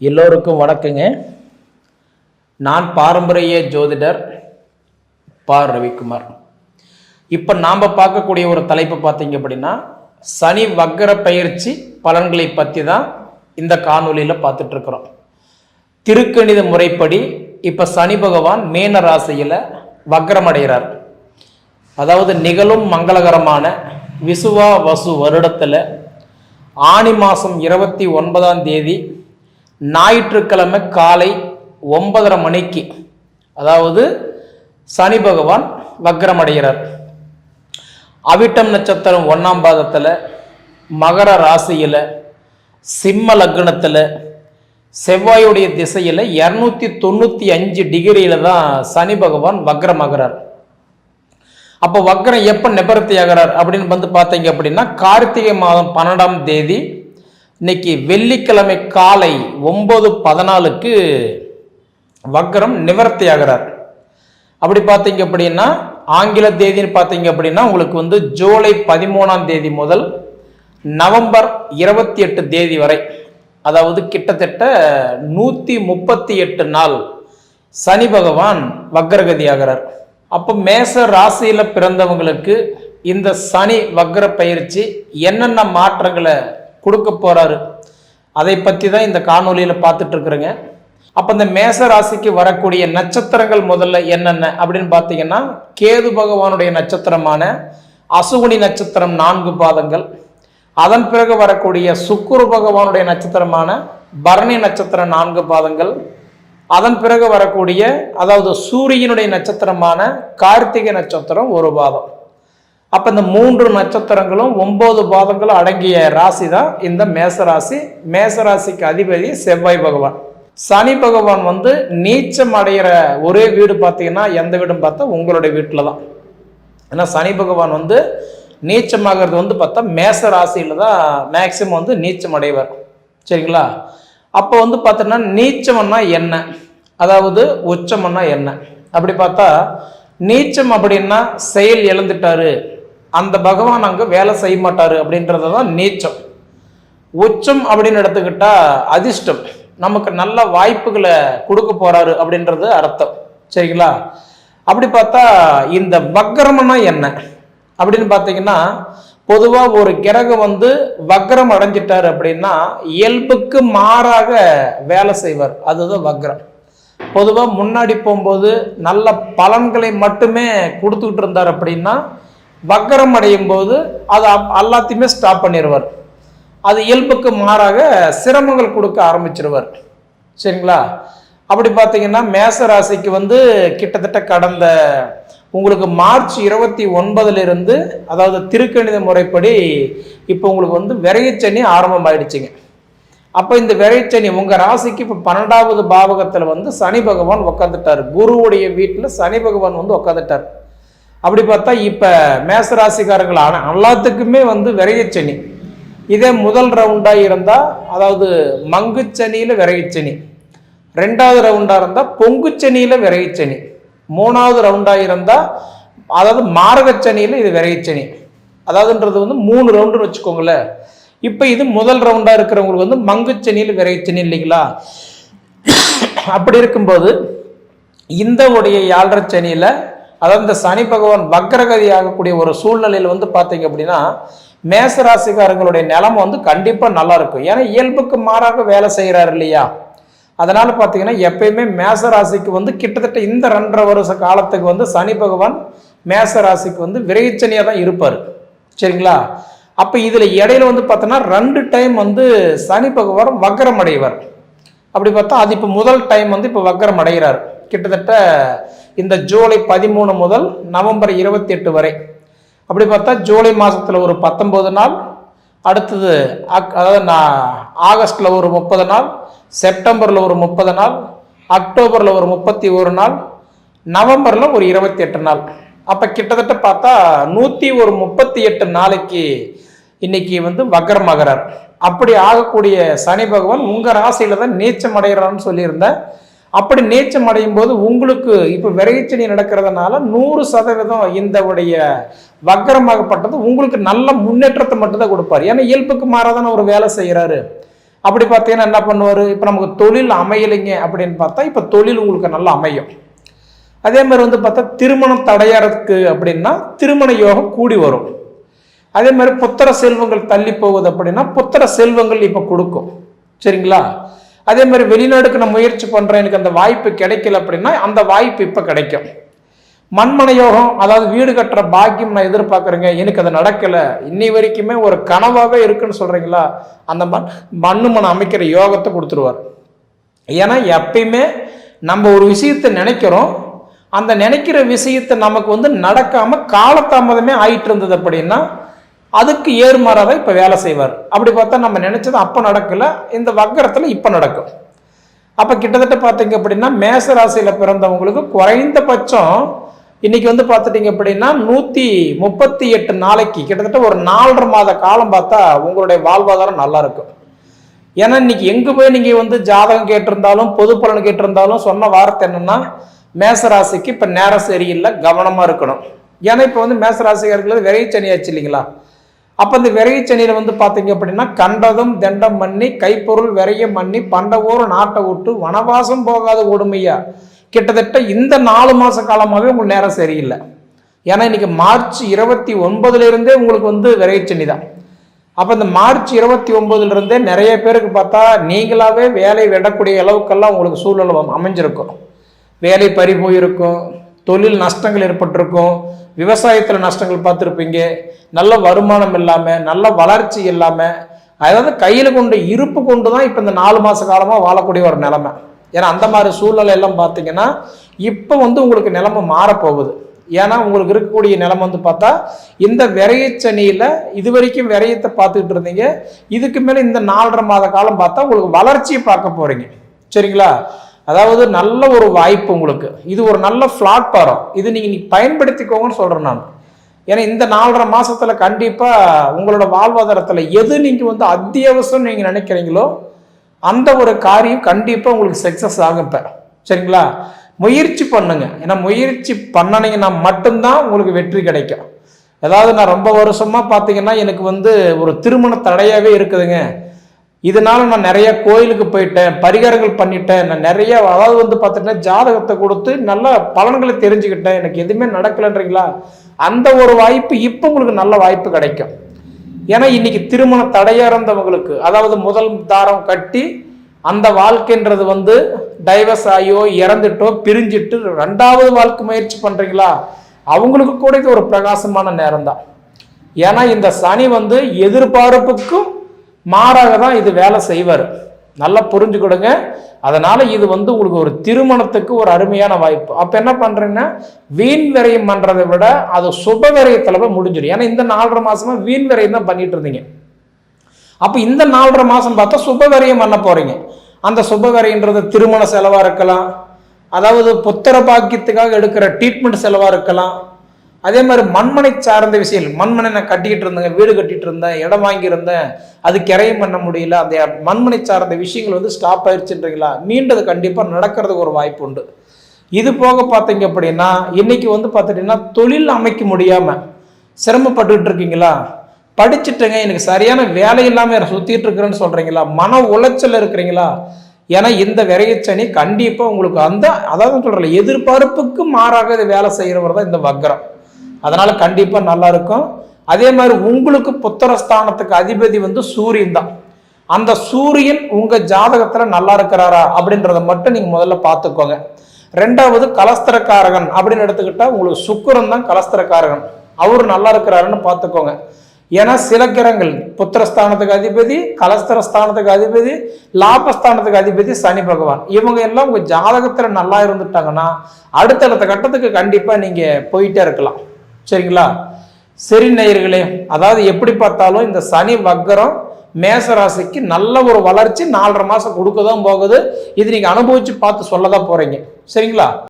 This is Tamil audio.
எல்லோருக்கும் வணக்கங்க. நான் பாரம்பரிய ஜோதிடர் பா. ரவிக்குமார். இப்போ நாம் பார்க்கக்கூடிய ஒரு தலைப்பு பார்த்தீங்க அப்படின்னா சனி வக்கர பயிற்சி பலன்களை பற்றி தான் இந்த காணொலியில் பார்த்துட்ருக்குறோம் திருக்கணித முறைப்படி இப்போ சனி பகவான் மீன ராசியில் வக்ரமடைகிறார் அதாவது நிகழும் மங்களகரமான விசுவா வசு வருடத்தில் ஆனி மாதம் இருபத்தி ஒன்பதாம் தேதி ஞாயிற்றுக்கிழமை காலை ஒன்பதரை மணிக்கு அதாவது சனி பகவான் வக்ரமடைகிறார். அவிட்டம் நட்சத்திரம் ஒன்றாம் பாதத்தில் மகர ராசியில் சிம்ம லக்னத்தில் செவ்வாயுடைய திசையில் இரநூத்தி தொண்ணூற்றி அஞ்சு டிகிரியில் தான் சனி பகவான் வக்ரமாகிறார். அப்போ வக்ரம் எப்போ நிபர்த்தி ஆகிறார் அப்படின்னு வந்து பார்த்தீங்க அப்படின்னா கார்த்திகை மாதம் பன்னெண்டாம் தேதி இன்னைக்கு வெள்ளிக்கிழமை காலை ஒம்பது பதினாலுக்கு வக்ரம் நிவர்த்தி ஆகிறார் அப்படி பார்த்தீங்க அப்படின்னா ஆங்கில தேதின்னு பார்த்தீங்க அப்படின்னா உங்களுக்கு வந்து ஜூலை பதிமூணாம் தேதி முதல் நவம்பர் இருபத்தி எட்டு தேதி வரை அதாவது கிட்டத்தட்ட நூற்றி முப்பத்தி எட்டு நாள் சனி பகவான் வக்ரகதி ஆகிறார் அப்போ மேச ராசியில் பிறந்தவங்களுக்கு இந்த சனி வக்ர பயிற்சி என்னென்ன மாற்றங்களை கொடுக்க போறாரு. அதை பற்றி தான் இந்த காணொலியில் பார்த்துட்டு இருக்கிறேங்க. அப்போ இந்த மேச ராசிக்கு வரக்கூடிய நட்சத்திரங்கள் முதல்ல என்னென்ன அப்படின்னு பார்த்தீங்கன்னா கேது பகவானுடைய நட்சத்திரமான அசுகுணி நட்சத்திரம் நான்கு பாதங்கள். அதன் பிறகு வரக்கூடிய சுக்குரு பகவானுடைய நட்சத்திரமான பரணி நட்சத்திரம் நான்கு பாதங்கள். அதன் பிறகு வரக்கூடிய அதாவது சூரியனுடைய நட்சத்திரமான கார்த்திகை நட்சத்திரம் ஒரு பாதம். அப்போ இந்த மூன்று நட்சத்திரங்களும் ஒன்பது பாதங்களும் அடங்கிய ராசி தான் இந்த மேசராசி. மேசராசிக்கு அதிபதி செவ்வாய் பகவான். சனி பகவான் வந்து நீச்சம் அடைகிற ஒரே வீடு பார்த்தீங்கன்னா எந்த வீடும் பார்த்தா உங்களுடைய வீட்டில் தான் ஏன்னா சனி பகவான் வந்து நீச்சமாகிறது வந்து பார்த்தா மேச ராசியில் தான் மேக்சிமம் வந்து நீச்சம் அடைவார். சரிங்களா? அப்போ வந்து பார்த்தோன்னா நீச்சம்னா என்ன? அதாவது உச்சம்னா என்ன? அப்படி பார்த்தா நீச்சம் அப்படின்னா செயல் இழந்துட்டாரு. அந்த பகவான் அங்கே வேலை செய்ய மாட்டார் அப்படின்றது தான் நீச்சம். உச்சம் அப்படின்னு எடுத்துக்கிட்டா அதிர்ஷ்டம். நமக்கு நல்ல வாய்ப்புகளை கொடுக்க போறாரு அப்படின்றது அர்த்தம். சரிங்களா? அப்படி பார்த்தா இந்த வக்கரம்னா என்ன? அப்படின்னு பார்த்தீங்கன்னா பொதுவாக ஒரு கிரகம் வந்து வக்ரம் அடைஞ்சிட்டார் அப்படின்னா இயல்புக்கு மாறாக வேலை செய்வார். அதுதான் வக்ரம். பொதுவாக முன்னாடி போகும்போது நல்ல பலன்களை மட்டுமே கொடுத்துக்கிட்டு இருந்தார் அப்படின்னா வக்கரம் அடையும் போது அது அப்- எல்லாத்தையுமே ஸ்டாப் பண்ணிடுவார் அது இயல்புக்கு மாறாக சிரமங்கள் கொடுக்க ஆரம்பிச்சிருவார். சரிங்களா? அப்படி பார்த்தீங்கன்னா மேச ராசிக்கு வந்து கிட்டத்தட்ட கடந்த உங்களுக்கு மார்ச் இருபத்தி ஒன்பதுலேருந்து அதாவது திருக்கணித முறைப்படி இப்போ உங்களுக்கு வந்து விரையச்சனி ஆரம்பமாயிடுச்சுங்க. அப்போ இந்த விரைச்சனி உங்கள் ராசிக்கு இப்போ பன்னெண்டாவது பாவகத்தில் வந்து சனி பகவான் உட்காந்துட்டார் குருவுடைய வீட்டில் சனி பகவான் வந்து உட்காந்துட்டார் அப்படி பார்த்தா இப்போ மேச ராசிக்காரர்கள் எல்லாத்துக்குமே வந்து விரையச்சனி இதே முதல் ரவுண்டாக இருந்தால் அதாவது மங்குச்சனியில் விரையச்சனி ரெண்டாவது ரவுண்டாக இருந்தால் பொங்குச்சனியில் விரையச்சனி மூணாவது ரவுண்டாக இருந்தால் அதாவது மாரகச்சனியில் இது விரையச்சனி அதாவதுன்றது வந்து மூணு ரவுண்டுன்னு வச்சுக்கோங்களேன். இப்போ இது முதல் ரவுண்டாக இருக்கிறவங்களுக்கு வந்து மங்குச்சனியில் விரைச்சனி இல்லைங்களா? அப்படி இருக்கும்போது இந்த உடைய யாழ்ரச்சனியில் அதாவது இந்த சனி பகவான் வக்ரகதி ஆகக்கூடிய ஒரு சூழ்நிலையில் வந்து பார்த்தீங்க அப்படின்னா மேச ராசிக்காரங்களுடைய நிலைமை வந்து கண்டிப்பாக நல்லா இருக்கும். ஏன்னா இயல்புக்கு மாறாக வேலை செய்கிறாரு இல்லையா? அதனால பார்த்தீங்கன்னா எப்பயுமே மேசராசிக்கு வந்து கிட்டத்தட்ட இந்த ரெண்டரை வருஷ காலத்துக்கு வந்து சனி பகவான் மேச ராசிக்கு வந்து விரைச்சனியாக தான் இருப்பார். சரிங்களா? அப்போ இதில் இடையில வந்து பார்த்தோன்னா ரெண்டு டைம் வந்து சனி பகவான் வக்ரம் அடைவார். அப்படி பார்த்தா அது இப்போ முதல் டைம் வந்து இப்போ வக்ரம் அடைகிறார். கிட்டத்தட்ட இந்த ஜூலை பதிமூணு முதல் நவம்பர் இருபத்தி எட்டு வரை. அப்படி பார்த்தா ஜூலை மாதத்தில் ஒரு பத்தொம்போது நாள் அடுத்தது அக் அதாவது நான் ஆகஸ்டில் ஒரு முப்பது நாள் செப்டம்பரில் ஒரு முப்பது நாள் அக்டோபரில் ஒரு முப்பத்தி ஒரு நாள் நவம்பரில் ஒரு இருபத்தி எட்டு நாள். அப்போ கிட்டத்தட்ட பார்த்தா நூற்றி ஒரு முப்பத்தி எட்டு நாளைக்கு இன்னைக்கு வந்து வக்ரமாகிறார் அப்படி ஆகக்கூடிய சனி பகவான் உங்கள் ராசியில் தான் நீச்சம் அடைகிறான்னு சொல்லியிருந்தேன் அப்படி நீச்சம் அடையும் போது உங்களுக்கு இப்போ விரைச்சனி நடக்கிறதுனால நூறு சதவீதம் இந்த உடைய வக்கரமாகப்பட்டது உங்களுக்கு நல்ல முன்னேற்றத்தை மட்டும்தான் கொடுப்பார். ஏன்னா இயல்புக்கு மாறாதான ஒரு வேலை செய்கிறாரு அப்படி பார்த்தீங்கன்னா என்ன பண்ணுவார்? இப்போ நமக்கு தொழில் அமையலைங்க அப்படின்னு பார்த்தா இப்போ தொழில் உங்களுக்கு நல்லா அமையும். அதே மாதிரி வந்து பார்த்தா திருமணம் தடையறதுக்கு அப்படின்னா திருமண யோகம் கூடி வரும். அதே மாதிரி புத்திர செல்வங்கள் தள்ளி போகுது அப்படின்னா புத்திர செல்வங்கள் இப்போ கொடுக்கும். சரிங்களா? அதே மாதிரி வெளிநாடுக்கு நான் முயற்சி பண்ணுறேன் எனக்கு அந்த வாய்ப்பு கிடைக்கல அப்படின்னா அந்த வாய்ப்பு இப்போ கிடைக்கும். மண்மனை யோகம் அதாவது வீடு கட்டுற பாக்கியம் நான் எதிர்பார்க்குறேங்க. எனக்கு அது நடக்கலை. இன்னி வரைக்குமே ஒரு கனவாகவே இருக்குன்னு சொல்கிறீங்களா அந்த மண் மண்ணு அமைக்கிற யோகத்தை கொடுத்துருவார். ஏன்னா எப்பயுமே நம்ம ஒரு விஷயத்தை நினைக்கிறோம். அந்த நினைக்கிற விஷயத்தை நமக்கு வந்து நடக்காமல் காலதாமதமே ஆயிட்டு இருந்தது அப்படின்னா அதுக்கு ஏறுமாறாக இப்போ வேலை செய்வார். அப்படி பார்த்தா நம்ம நினச்சது அப்போ நடக்கல இந்த வக்கரத்தில் இப்போ நடக்கும். அப்போ கிட்டத்தட்ட பார்த்தீங்க அப்படின்னா மேச ராசியில் பிறந்தவங்களுக்கு குறைந்தபட்சம் இன்னைக்கு வந்து பார்த்துட்டீங்க அப்படின்னா நூற்றி முப்பத்தி எட்டு நாளைக்கு கிட்டத்தட்ட ஒரு நாலரை மாத காலம் பார்த்தா உங்களுடைய வாழ்வாதாரம் நல்லா இருக்கும். ஏன்னா இன்னைக்கு எங்கே போய் நீங்கள் வந்து ஜாதகம் கேட்டிருந்தாலும் பொது பலன் கேட்டிருந்தாலும் சொன்ன வார்த்தை மேச மேசராசிக்கு இப்போ நேரம் சரியில்லை கவனமாக இருக்கணும். ஏன்னா இப்போ வந்து மேசராசிக்காரர்கள் விரைவு சனியாச்சு இல்லைங்களா? அப்போ இந்த விரைவு சனியில் வந்து பார்த்தீங்க அப்படின்னா கண்டதும் தண்டம் பண்ணி கைப்பொருள் விரையம் பண்ணி பண்டவோர் நாட்டை விட்டு வனவாசம் போகாத கொடுமையா? கிட்டத்தட்ட இந்த நாலு மாத காலமாகவே உங்களுக்கு நேரம் சரியில்லை. ஏன்னா இன்னைக்கு மார்ச் இருபத்தி ஒன்பதுலேருந்தே உங்களுக்கு வந்து விரைவு சனி தான். அப்போ இந்த மார்ச் இருபத்தி ஒன்பதுலேருந்தே நிறைய பேருக்கு பார்த்தா நீங்களாவே வேலை விடக்கூடிய அளவுக்கெல்லாம் உங்களுக்கு சூழல் அமைஞ்சிருக்கும். வேலை பறி போயிருக்கும். தொழில் நஷ்டங்கள் ஏற்பட்டிருக்கும். விவசாயத்தில் நஷ்டங்கள் பார்த்துருப்பீங்க. நல்ல வருமானம் இல்லாமல் நல்ல வளர்ச்சி இல்லாமல் அதாவது கையில் கொண்டு இருப்பு கொண்டு தான் இப்போ இந்த நாலு மாத காலமாக வாழக்கூடிய ஒரு நிலமை. ஏன்னா அந்த மாதிரி சூழ்நிலை எல்லாம் பார்த்தீங்கன்னா இப்போ வந்து உங்களுக்கு நிலமை மாறப்போகுது. ஏன்னா உங்களுக்கு இருக்கக்கூடிய நிலைமை வந்து பார்த்தா இந்த விரையச்சனியில் இது வரைக்கும் விரயத்தை பார்த்துக்கிட்டு இருந்தீங்க. இதுக்கு மேலே இந்த நாலரை மாத காலம் பார்த்தா உங்களுக்கு வளர்ச்சியை பார்க்க போகிறீங்க சரிங்களா? அதாவது நல்ல ஒரு வாய்ப்பு உங்களுக்கு. இது ஒரு நல்ல பிளாட்ஃபாரம் இது நீங்கள் நீ பயன்படுத்திக்கோங்கன்னு சொல்கிறேன் நான். ஏன்னா இந்த நாலரை மாதத்தில் கண்டிப்பாக உங்களோட வாழ்வாதாரத்தில் எது நீங்கள் வந்து அத்தியாவசியம் நீங்கள் நினைக்கிறீங்களோ அந்த ஒரு காரியம் கண்டிப்பாக உங்களுக்கு சக்ஸஸ் ஆகும் இப்போ. சரிங்களா? முயற்சி பண்ணுங்க. ஏன்னா முயற்சி பண்ணனீங்கன்னா மட்டும்தான் உங்களுக்கு வெற்றி கிடைக்கும். அதாவது நான் ரொம்ப வருஷமாக பார்த்தீங்கன்னா எனக்கு வந்து ஒரு திருமண தடையாகவே இருக்குதுங்க. இதனால நான் நிறைய கோயிலுக்கு போயிட்டேன் பரிகாரங்கள் பண்ணிட்டேன் நான் நிறைய அதாவது வந்து பார்த்துட்டேன் ஜாதகத்தை கொடுத்து நல்ல பலன்களை தெரிஞ்சுக்கிட்டேன். எனக்கு எதுவுமே நடக்கலைன்றீங்களா? அந்த ஒரு வாய்ப்பு இப்போ உங்களுக்கு நல்ல வாய்ப்பு கிடைக்கும். ஏன்னா இன்னைக்கு திருமண தடையா இருந்தவங்களுக்கு அதாவது முதல் தாரம் கட்டி அந்த வாழ்க்கைன்றது வந்து டைவர்ஸ் ஆகியோ இறந்துட்டோ பிரிஞ்சிட்டு ரெண்டாவது வாழ்க்கை முயற்சி பண்றீங்களா? அவங்களுக்கு கூட இது ஒரு பிரகாசமான நேரம் தான் ஏன்னா இந்த சனி வந்து எதிர்பார்ப்புக்கும் மாறாக தான் இது வேலை செய்வார். நல்லா புரிஞ்சுக்கிடுங்க. அதனால் இது வந்து உங்களுக்கு ஒரு திருமணத்துக்கு ஒரு அருமையான வாய்ப்பு. அப்போ என்ன பண்ணுறீங்கன்னா வீண் விரயம் பண்ணுறதை விட அது சுப விரயத்தில் போய் முடிஞ்சிடும். ஏன்னா இந்த நாலரை மாதமாக வீண் விரயம் தான் பண்ணிட்டு இருந்தீங்க. அப்போ இந்த நாலரை மாதம் பார்த்தா சுப விரயம் பண்ண போகிறீங்க அந்த சுப விரயன்றது திருமண செலவாக இருக்கலாம். அதாவது புத்திர பாக்கியத்துக்காக எடுக்கிற ட்ரீட்மெண்ட் செலவாக இருக்கலாம். அதே மாதிரி மண்மனை சார்ந்த விஷயங்கள். மண்மனை நான் கட்டிக்கிட்டு இருந்தேங்க வீடு கட்டிட்டு இருந்தேன் இடம் வாங்கியிருந்தேன். அது கிரையம் பண்ண முடியல. அந்த மண்மனை சார்ந்த விஷயங்கள் வந்து ஸ்டாப் ஆயிடுச்சுன்றீங்களா மீண்டது கண்டிப்பாக நடக்கிறதுக்கு ஒரு வாய்ப்பு உண்டு. இது போக பார்த்தீங்க அப்படின்னா இன்னைக்கு வந்து பார்த்துட்டீங்கன்னா தொழில் அமைக்க முடியாமல் சிரமப்பட்டுக்கிட்டு இருக்கீங்களா? படிச்சுட்டுங்க எனக்கு சரியான வேலை இல்லாமல் சுற்றிட்டு இருக்கிறேன்னு சொல்கிறீங்களா மன உளைச்சல் இருக்கிறீங்களா? ஏன்னா இந்த விரையச்சனி கண்டிப்பாக உங்களுக்கு அந்த அதாவது சொல்கிறேன் எதிர்பார்ப்புக்கு மாறாக இது வேலை செய்கிறவர் தான் இந்த வக்ரம் அதனால கண்டிப்பாக நல்லா இருக்கும். அதே மாதிரி உங்களுக்கு புத்திரஸ்தானத்துக்கு அதிபதி வந்து சூரியன் தான். அந்த சூரியன் உங்க ஜாதகத்துல நல்லா இருக்கிறாரா அப்படின்றத மட்டும் நீங்க முதல்ல பார்த்துக்கோங்க. ரெண்டாவது கலஸ்திரக்காரகன் அப்படின்னு எடுத்துக்கிட்டா உங்களுக்கு சுக்கரன் தான் கலஸ்திரக்காரகன். அவர் நல்லா இருக்கிறாருன்னு பார்த்துக்கோங்க. ஏன்னா சில கிரகங்கள் புத்திரஸ்தானத்துக்கு அதிபதி கலஸ்திரஸ்தானத்துக்கு அதிபதி லாபஸ்தானத்துக்கு அதிபதி சனி பகவான். இவங்க எல்லாம் உங்கள் ஜாதகத்தில் நல்லா இருந்துட்டாங்கன்னா அடுத்தடுத்த கட்டத்துக்கு கண்டிப்பாக நீங்கள் போயிட்டே இருக்கலாம். சரிங்களா? சரி நேயர்களே அதாவது எப்படி பார்த்தாலும் இந்த சனி வக்கரம் மேசராசிக்கு நல்ல ஒரு வளர்ச்சி நாலரை மாதம் கொடுக்க தான் போகுது. இது நீங்கள் அனுபவித்து பார்த்து சொல்ல தான் போகிறீங்க சரிங்களா?